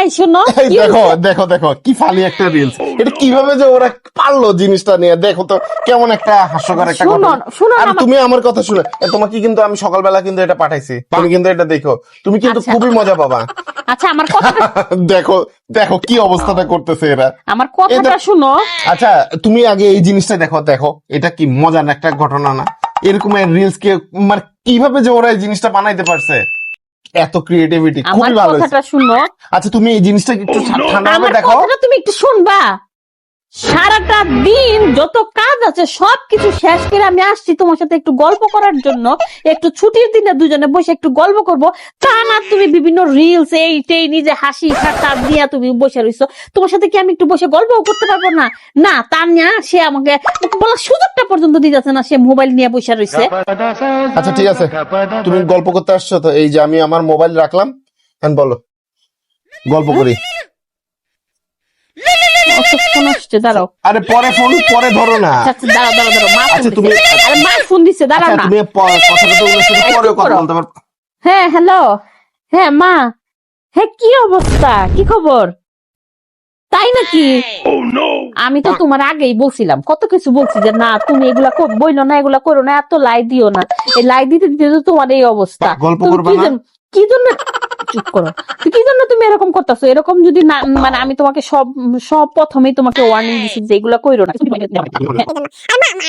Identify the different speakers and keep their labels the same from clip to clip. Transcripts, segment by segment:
Speaker 1: এই শোনো
Speaker 2: দেখো দেখো দেখো কি ফানি একটা রিলস এটা কীভাবে যে ওরা পারল জিনিসটা নিয়ে দেখো তো কেমন একটা হাস্যকর একটা
Speaker 1: শুনো
Speaker 2: ঘটনা।
Speaker 1: শুনো
Speaker 2: আর তুমি আমার কথা শুনে তোমাকে কিন্তু আমি সকালবেলা কিন্তু এটা পাঠাইছি। তুমি কিন্তু এটা দেখো। তুমি কিন্তু
Speaker 1: আচ্ছা।
Speaker 2: খুবই মজা পাবা।
Speaker 1: আচ্ছা আমার কথাটা
Speaker 2: দেখো দেখো কি অবস্থাটা করতেছে এরা।
Speaker 1: আমার কথাটা শুনো।
Speaker 2: আচ্ছা তুমি আগে এই জিনিসটা দেখো দেখো এটা কি মজার একটা ঘটনা না? এরকম রিলস কে মানে কীভাবে যে ওরা এই জিনিসটা বানাইতে পারছে? এত ক্রিয়েটিভিটি
Speaker 1: আমার
Speaker 2: খুবই ভালো হয়েছে।
Speaker 1: কথাটা শুনো।
Speaker 2: আচ্ছা তুমি এই জিনিসটা একটু ঠা- ঠান্ডা ভাবে
Speaker 1: আমার
Speaker 2: দেখো।
Speaker 1: কথাটা তুমি একটু শুনবা। সারাটা দিন যত কাজ আছে, সবকিছু শেষ করে আমি আসছি তোমার সাথে একটু গল্প করার জন্য। একটু ছুটির দিনে দুজনে বসে একটু গল্প করব। তা না, তুমি বিভিন্ন রিলস এই টেই নিজে হাসি ঠাট্টা দিয়ে তুমি বসে রইছো। তোমার সাথে কি আমি একটু বসে গল্প করতে পারব না? না তা না সে আমাকে বলার সুযোগটা পর্যন্ত দিতেছে না, সে মোবাইল নিয়ে বসে রইছে।
Speaker 2: আচ্ছা ঠিক আছে। তুমি গল্প করতে আসছো, তো এই যে আমি আমার মোবাইল রাখলাম বলো। গল্প করি।
Speaker 1: অতক্ষণ আসছে দাঁড়াও।
Speaker 2: আরে পরে ফোন পরে ধরো না।
Speaker 1: আচ্ছা আচ্ছা, দাঁড়াও দাঁড়াও দাঁড়াও মা
Speaker 2: আচ্ছা, তুমি-
Speaker 1: আরে মা ফোন দিছে দাঁড়াও
Speaker 2: আচ্ছা
Speaker 1: না।
Speaker 2: তুমি কথাটা তো ওনার সাথে পরেও কথা বলতে পারো।
Speaker 1: হ্যাঁ হ্যালো। হ্যাঁ মা। হ্যাঁ কি অবস্থা? কি খবর? তাই নাকি? আমি তো তোমার আগেই বলছিলাম কত কিছু বলছি যে না তুমি এগুলা বইলো না এগুলা করো না এত লাই দিও না। এই লাই দিতে দিতে তো তোমার এই অবস্থা। কি জন্য চুপ করো। কি জন্য তুমি এরকম করতেছো? এরকম যদি না মানে আমি তোমাকে সব সব প্রথমেই তোমাকে ওয়ার্নিং দিছি যে এগুলা করো না।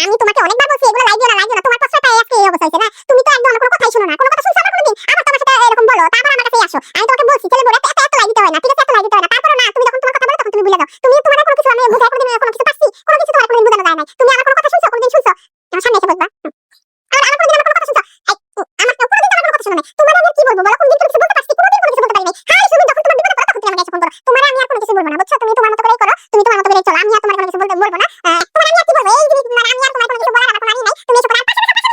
Speaker 3: আমি তোমাকে অনেকবার বলছি এগুলো লাইক দিও না লাইক দিও না। তোমার কষ্ট তাই আজকে এই অবস্থা হয়েছে না? তুমি তো একদম আমার কোনো কথাই শোনো না। কোনো কথা শুনছো আমার কোনোদিন? আবার তোমার সাথে এরকম বলো। তারপর আমার কাছে আসো। আমি তোমাকে বলছি ছেলে বলে এত এত লাইক দিতে হয় না। ঠিক আছে এত লাইক দিতে হয় না। তারপর না তুমি যখন তোমার কথা বলো তখন তুমি ভুলে যাও। তুমি তোমার কোনো কিছু আমি বুঝাই কোনোদিন কোনো কিছু পাচ্ছি কোনো কিছু তোমার কোনোদিন বোঝানো যায় না তুমি আমার কোনো কথা শুনছো কোনোদিন শুনছো? আমার সামনে এসে বলবা আর আমার কোনোদিন আমার কোনো কথা শুনছো? আমার কোনোদিন আমার কোনো কথা শুনো না তোমার আমি কি বলব? বলো কোনোদিন কোনো কিছু বলতে পারছি কোনোদিন কোনো কিছু বলতে পারি নাই হাই শুনি যখন তোমার বিপদ পড়ে তখন তুমি আমাকে এসে ফোন করো তোমার আমি আর কোনো কিছু বলব না বুঝছ তুমি তোমার মতো করেই করো তুমি তোমার মতো করেই চলো আমি আর তোমার কোনো কিছু বলতে বলব না তোমার আমি আর কি বলব এই জিনিস মানে আমি আর তোমার কোনো কিছু বলার আমার কোনো নাই তুমি এসে করো আর পাশাপাশি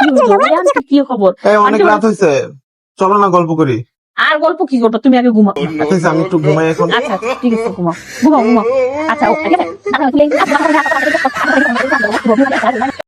Speaker 3: কিছু কথা বলে
Speaker 1: কি খবর
Speaker 2: এই অনেক রাত হয়েছে চলো না গল্প করি
Speaker 1: আর গল্প কি করব তুমি আগে ঘুমাও
Speaker 2: আচ্ছা আমি একটু ঘুমাই এখন
Speaker 1: আচ্ছা আচ্ছা, ঠিক আছে ঘুমাও ঘুমাও ঘুমাও আচ্ছা